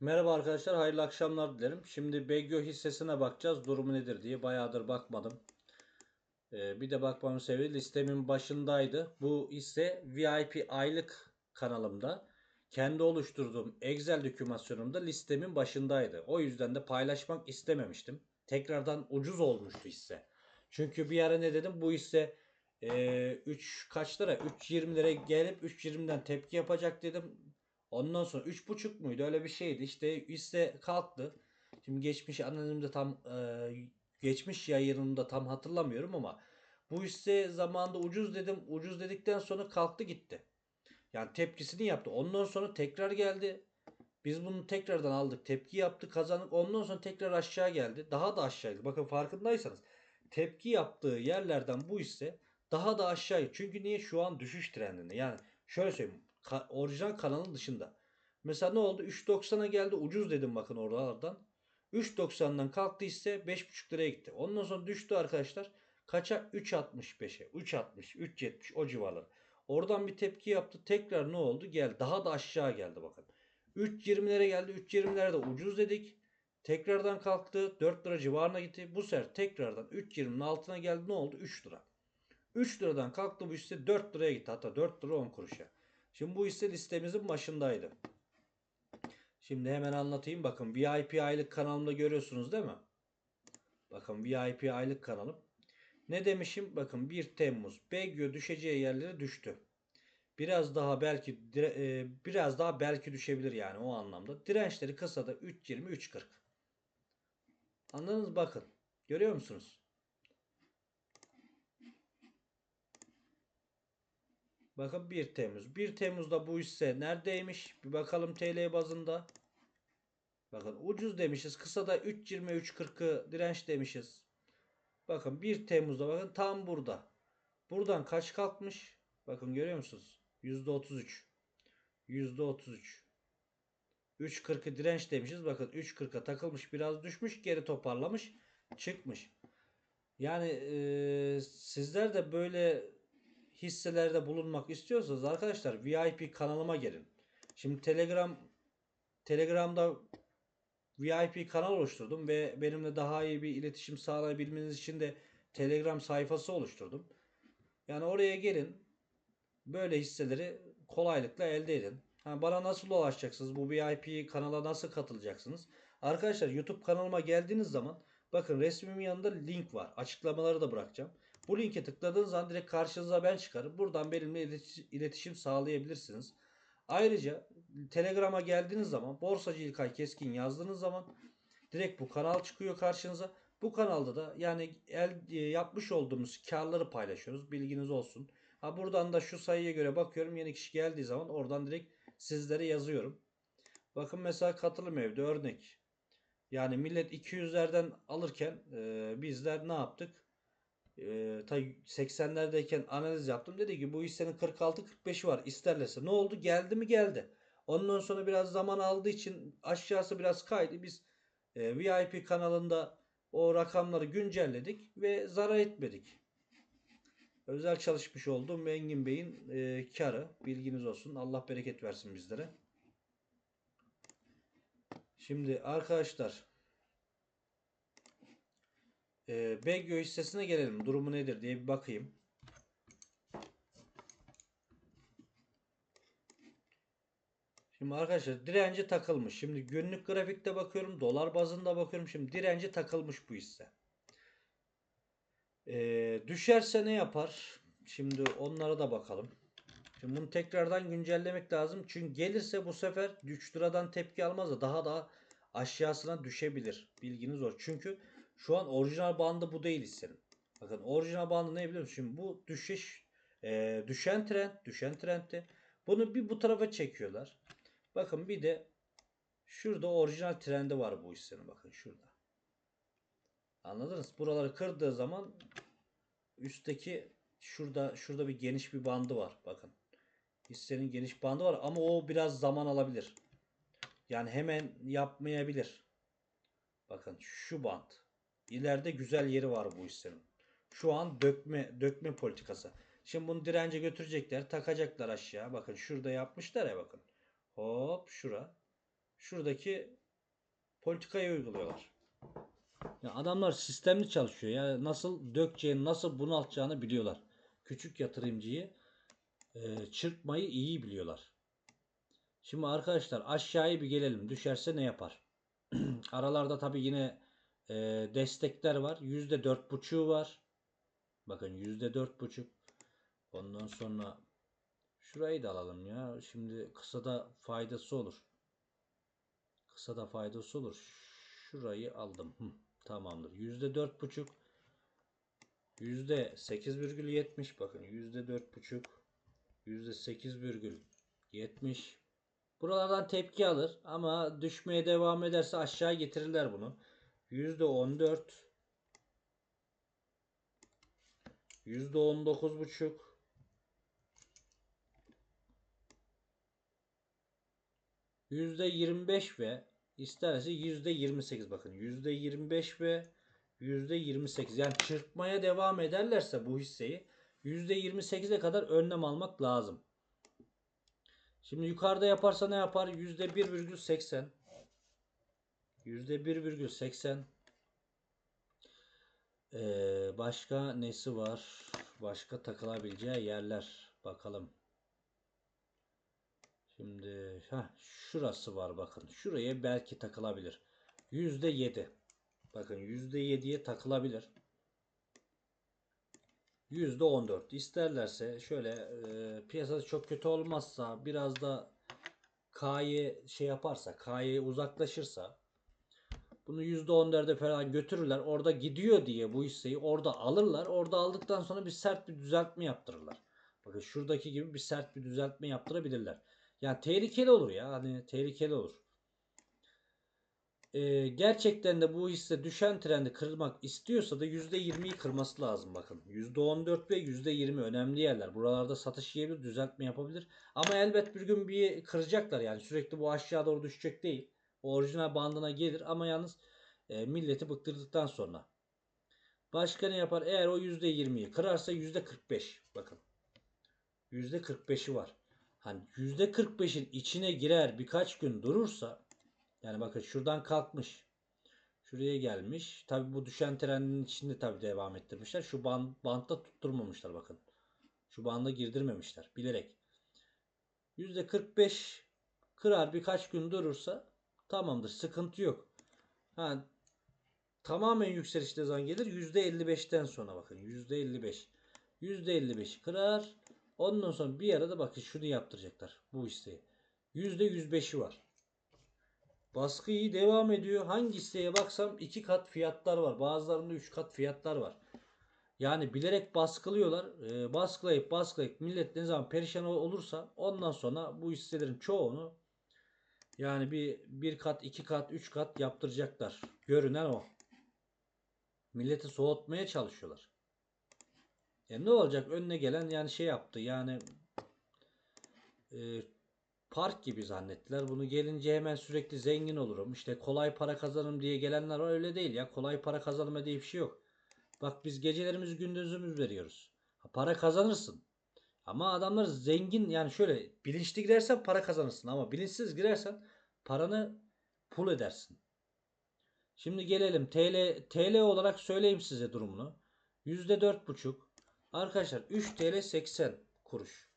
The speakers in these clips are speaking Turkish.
Merhaba arkadaşlar, hayırlı akşamlar dilerim. Şimdi Begyo hissesine bakacağız. Durumu nedir diye bayağıdır bakmadım. Ee, bir de bakmamın sebebi listemin başındaydı. Bu hisse VIP aylık kanalımda kendi oluşturduğum Excel dokümasyonumda listemin başındaydı. O yüzden de paylaşmak istememiştim. Tekrardan ucuz olmuştu hisse. Çünkü bir ara ne dedim? Bu hisse 3 kaç lira? 3.20 liraya gelip 3.20'den tepki yapacak dedim. Ondan sonra 3.5 muydu? Öyle bir şeydi. İşte hisse kalktı. Şimdi geçmiş analizimde tam e, geçmiş yayınımda tam hatırlamıyorum ama bu hisse zamanında ucuz dedim. Ucuz dedikten sonra kalktı gitti. Yani tepkisini yaptı. Ondan sonra tekrar geldi. Biz bunu tekrardan aldık. Tepki yaptı, kazandık. Ondan sonra tekrar aşağı geldi. Daha da aşağı geldi. Bakın farkındaysanız tepki yaptığı yerlerden bu hisse daha da aşağı. Çünkü niye? Şu an düşüş trendinde. Yani şöyle söyleyeyim. Ka- orijinal kanalın dışında. Mesela ne oldu? 3.90'a geldi. Ucuz dedim bakın oralardan. 3.90'dan kalktı ise 5.5 liraya gitti. Ondan sonra düştü arkadaşlar. Kaça? 3.65'e. 3.60, 3.70 o civarlar. Oradan bir tepki yaptı. Tekrar ne oldu? Gel daha da aşağı geldi bakın. 3.20'lere geldi. 3.20'lerde ucuz dedik. Tekrardan kalktı. 4 lira civarına gitti. Bu sefer tekrardan 3.20'nin altına geldi. Ne oldu? 3 lira. 3 liradan kalktı bu hisse 4 liraya gitti. Hatta 4 lira 10 kuruşa. Şimdi bu hisse listemizin başındaydı. Şimdi hemen anlatayım. Bakın VIP aylık kanalımda görüyorsunuz değil mi? Bakın VIP aylık kanalım. Ne demişim? Bakın 1 Temmuz. Begyo düşeceği yerlere düştü. Biraz daha belki e, biraz daha belki düşebilir yani o anlamda. Dirençleri kısada 3.20 3.40. Anladınız bakın. Görüyor musunuz? Bakın 1 Temmuz. 1 Temmuz'da bu hisse neredeymiş? Bir bakalım TL bazında. Bakın ucuz demişiz. Kısa da 3.20 3.40'ı direnç demişiz. Bakın 1 Temmuz'da bakın tam burada. Buradan kaç kalkmış? Bakın görüyor musunuz? %33. %33. 3.40'ı direnç demişiz. Bakın 3.40'a takılmış biraz düşmüş geri toparlamış çıkmış. Yani eee, sizler de böyle hisselerde bulunmak istiyorsanız arkadaşlar VIP kanalıma gelin. Şimdi Telegram Telegram'da VIP kanal oluşturdum ve benimle daha iyi bir iletişim sağlayabilmeniz için de Telegram sayfası oluşturdum. Yani oraya gelin. Böyle hisseleri kolaylıkla elde edin. Ha, bana nasıl ulaşacaksınız? Bu VIP kanala nasıl katılacaksınız? Arkadaşlar YouTube kanalıma geldiğiniz zaman bakın resmimin yanında link var. Açıklamaları da bırakacağım. Bu linke tıkladığınız zaman direkt karşınıza ben çıkarım. Buradan benimle iletiş- iletişim sağlayabilirsiniz. Ayrıca Telegram'a geldiğiniz zaman Borsacı İlkay Keskin yazdığınız zaman direkt bu kanal çıkıyor karşınıza. Bu kanalda da yani el, e, yapmış olduğumuz karları paylaşıyoruz. Bilginiz olsun. Ha buradan da şu sayıya göre bakıyorum. Yeni kişi geldiği zaman oradan direkt sizlere yazıyorum. Bakın mesela katılım evde örnek. Yani millet 200'lerden alırken e, bizler ne yaptık? Ta 80'lerdeyken analiz yaptım. Dedi ki bu hissenin 46-45'i var isterlerse. Ne oldu? Geldi mi? Geldi. Ondan sonra biraz zaman aldığı için aşağısı biraz kaydı. Biz e, VIP kanalında o rakamları güncelledik ve zarar etmedik. Özel çalışmış olduğum Engin Bey'in e, karı. Bilginiz olsun. Allah bereket versin bizlere. Şimdi arkadaşlar e, Begyo hissesine gelelim. Durumu nedir diye bir bakayım. Şimdi arkadaşlar direnci takılmış. Şimdi günlük grafikte bakıyorum. Dolar bazında bakıyorum. Şimdi direnci takılmış bu hisse. Ee, düşerse ne yapar? Şimdi onlara da bakalım. Şimdi bunu tekrardan güncellemek lazım. Çünkü gelirse bu sefer 3 liradan tepki almaz da daha da aşağısına düşebilir. Bilginiz olsun. Çünkü şu an orijinal bandı bu değil hissenin. Bakın orijinal bandı ne biliyor musun? Şimdi bu düşüş e, düşen trend, düşen trendti. Bunu bir bu tarafa çekiyorlar. Bakın bir de şurada orijinal trendi var bu hissenin. Bakın şurada. Anladınız? Buraları kırdığı zaman üstteki şurada şurada bir geniş bir bandı var. Bakın. Hissenin geniş bandı var ama o biraz zaman alabilir. Yani hemen yapmayabilir. Bakın şu band. İleride güzel yeri var bu hissenin. Şu an dökme dökme politikası. Şimdi bunu dirence götürecekler, takacaklar aşağı. Bakın şurada yapmışlar ya bakın. Hop şura. şuradaki politikayı uyguluyorlar. Ya adamlar sistemli çalışıyor. Ya nasıl dökeceğini, nasıl bunaltacağını biliyorlar. Küçük yatırımcıyı e, çırpmayı iyi biliyorlar. Şimdi arkadaşlar aşağıya bir gelelim. Düşerse ne yapar? Aralarda tabi yine e, destekler var. Yüzde dört buçuğu var. Bakın yüzde dört buçuk. Ondan sonra şurayı da alalım ya. Şimdi kısada faydası olur. Kısada faydası olur. Şurayı aldım. Hı, tamamdır. Yüzde dört buçuk. Yüzde sekiz virgül yetmiş. Bakın yüzde dört buçuk. Yüzde sekiz virgül yetmiş. Buralardan tepki alır ama düşmeye devam ederse aşağı getirirler bunu. Yüzde on dört. Yüzde on dokuz buçuk. Yüzde yirmi beş ve isterse yüzde yirmi sekiz bakın. Yüzde yirmi beş ve yüzde yirmi sekiz. Yani çırpmaya devam ederlerse bu hisseyi yüzde yirmi sekize kadar önlem almak lazım. Şimdi yukarıda yaparsa ne yapar? Yüzde bir virgül seksen. Yüzde bir virgül seksen. Ee, başka nesi var? Başka takılabileceği yerler. Bakalım. Şimdi ha şurası var bakın. Şuraya belki takılabilir. Yüzde yedi. Bakın yüzde yediye takılabilir. Yüzde on dört. İsterlerse şöyle e, piyasası çok kötü olmazsa biraz da K'ye şey yaparsa K'ye uzaklaşırsa bunu %14'e falan götürürler. Orada gidiyor diye bu hisseyi orada alırlar. Orada aldıktan sonra bir sert bir düzeltme yaptırırlar. Bakın şuradaki gibi bir sert bir düzeltme yaptırabilirler. Yani tehlikeli olur ya. Hani tehlikeli olur. Ee, gerçekten de bu hisse düşen trendi kırmak istiyorsa da %20'yi kırması lazım bakın. %14 ve %20 önemli yerler. Buralarda satış yiyebilir, düzeltme yapabilir. Ama elbet bir gün bir kıracaklar yani. Sürekli bu aşağı doğru düşecek değil. Orijinal bandına gelir ama yalnız e, milleti bıktırdıktan sonra. Başka yapar? Eğer o %20'yi kırarsa %45 bakın. %45'i var. Hani %45'in içine girer birkaç gün durursa yani bakın şuradan kalkmış. Şuraya gelmiş. Tabi bu düşen trendin içinde tabi devam ettirmişler. Şu band, bantta tutturmamışlar bakın. Şu banda girdirmemişler bilerek. %45 kırar birkaç gün durursa tamamdır. Sıkıntı yok. Ha, tamamen yükselişte zaman gelir. %55'ten sonra bakın. %55. %55 kırar. Ondan sonra bir arada bakın şunu yaptıracaklar. Bu isteği. %105'i var. Baskı iyi devam ediyor. Hangi hisseye baksam iki kat fiyatlar var. Bazılarında üç kat fiyatlar var. Yani bilerek baskılıyorlar. E, baskılayıp baskılayıp millet ne zaman perişan olursa ondan sonra bu hisselerin çoğunu yani bir, bir kat, iki kat, üç kat yaptıracaklar. Görünen o. Milleti soğutmaya çalışıyorlar. E ne olacak? Önüne gelen yani şey yaptı. Yani e, park gibi zannettiler. Bunu gelince hemen sürekli zengin olurum. İşte kolay para kazanırım diye gelenler var. Öyle değil ya. Kolay para kazanma diye bir şey yok. Bak biz gecelerimiz gündüzümüz veriyoruz. Para kazanırsın. Ama adamlar zengin yani şöyle bilinçli girersen para kazanırsın ama bilinçsiz girersen paranı pul edersin. Şimdi gelelim TL TL olarak söyleyeyim size durumunu. %4,5 Arkadaşlar 3 TL 80 kuruş.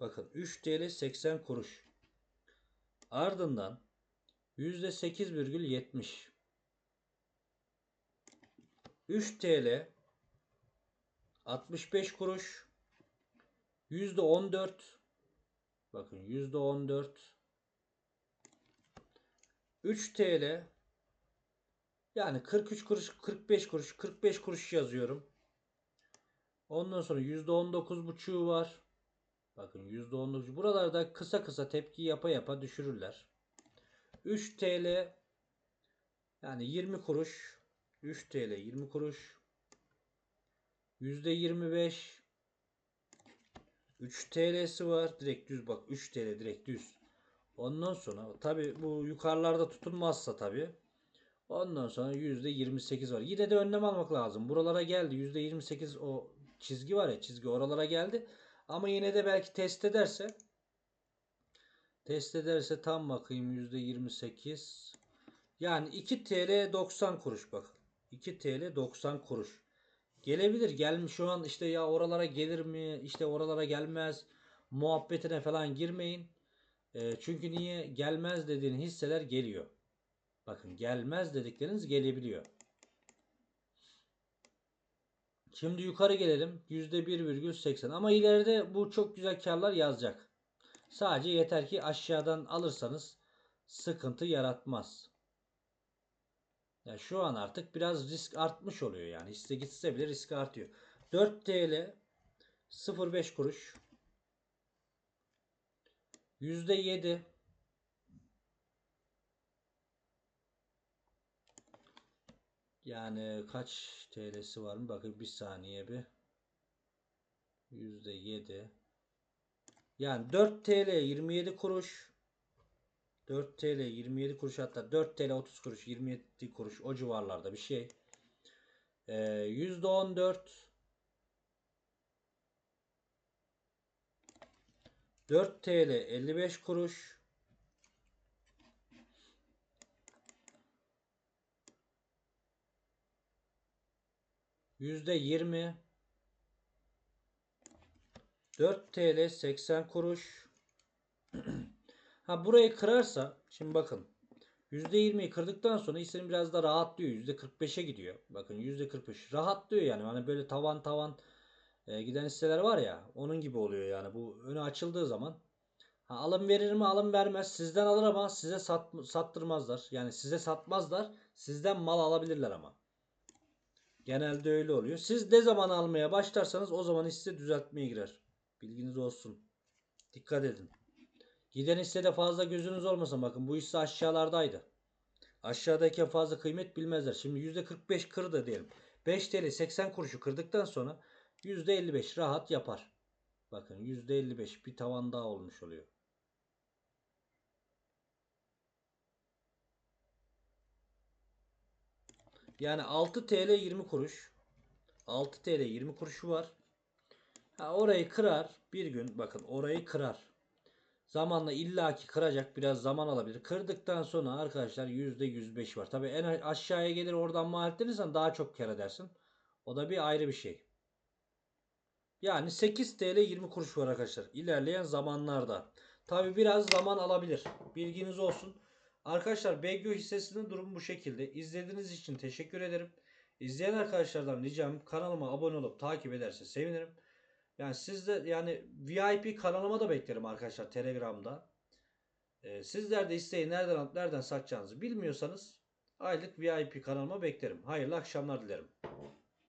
Bakın 3 TL 80 kuruş. Ardından %8,70 3 TL 65 kuruş %14 bakın %14 3 TL yani 43 kuruş 45 kuruş 45 kuruş yazıyorum. Ondan sonra %19 buçuğu var. Bakın %19. Buralarda kısa kısa tepki yapa yapa düşürürler. 3 TL yani 20 kuruş 3 TL 20 kuruş %25 3 TL'si var. Direkt düz bak 3 TL direkt düz. Ondan sonra tabi bu yukarılarda tutunmazsa tabi. Ondan sonra %28 var. Yine de önlem almak lazım. Buralara geldi. %28 o çizgi var ya çizgi oralara geldi. Ama yine de belki test ederse Test ederse tam bakayım %28. Yani 2 TL 90 kuruş bak. 2 TL 90 kuruş. Gelebilir. Gelmiş şu an işte ya oralara gelir mi? İşte oralara gelmez. Muhabbetine falan girmeyin. E, çünkü niye gelmez dediğin hisseler geliyor. Bakın gelmez dedikleriniz gelebiliyor. Şimdi yukarı gelelim. %1,80 ama ileride bu çok güzel karlar yazacak. Sadece yeter ki aşağıdan alırsanız sıkıntı yaratmaz. Ya şu an artık biraz risk artmış oluyor yani. Hisse gitse bile risk artıyor. 4 TL 0.5 kuruş. %7 Yani kaç TL'si var mı? Bakın bir saniye bir. %7 Yani 4 TL 27 kuruş. 4 TL 27 kuruş hatta 4 TL 30 kuruş 27 kuruş o civarlarda bir şey. Ee, %14 4 TL 55 kuruş %20 4 TL 80 kuruş Ha burayı kırarsa şimdi bakın %20'yi kırdıktan sonra hissenin biraz da rahatlıyor. %45'e gidiyor. Bakın %45 rahatlıyor yani. Hani böyle tavan tavan e, giden hisseler var ya onun gibi oluyor yani. Bu önü açıldığı zaman ha, alım verir mi alım vermez. Sizden alır ama size sat, sattırmazlar. Yani size satmazlar. Sizden mal alabilirler ama. Genelde öyle oluyor. Siz ne zaman almaya başlarsanız o zaman hisse düzeltmeye girer. Bilginiz olsun. Dikkat edin. Giden hissede fazla gözünüz olmasın. Bakın bu hisse aşağılardaydı. Aşağıdayken fazla kıymet bilmezler. Şimdi %45 kırdı diyelim. 5 TL 80 kuruşu kırdıktan sonra %55 rahat yapar. Bakın %55 bir tavan daha olmuş oluyor. Yani 6 TL 20 kuruş. 6 TL 20 kuruşu var. Ha, orayı kırar bir gün bakın orayı kırar. Zamanla illaki kıracak biraz zaman alabilir. Kırdıktan sonra arkadaşlar %105 var. Tabi en aşağıya gelir oradan mal ettirirsen daha çok kar edersin. O da bir ayrı bir şey. Yani 8 TL 20 kuruş var arkadaşlar. İlerleyen zamanlarda. Tabi biraz zaman alabilir. Bilginiz olsun. Arkadaşlar BGO hissesinin durumu bu şekilde. İzlediğiniz için teşekkür ederim. İzleyen arkadaşlardan ricam kanalıma abone olup takip ederse sevinirim. Yani siz de yani VIP kanalıma da beklerim arkadaşlar Telegram'da. Ee, sizler de isteği nereden alıp nereden satacağınızı bilmiyorsanız aylık VIP kanalıma beklerim. Hayırlı akşamlar dilerim.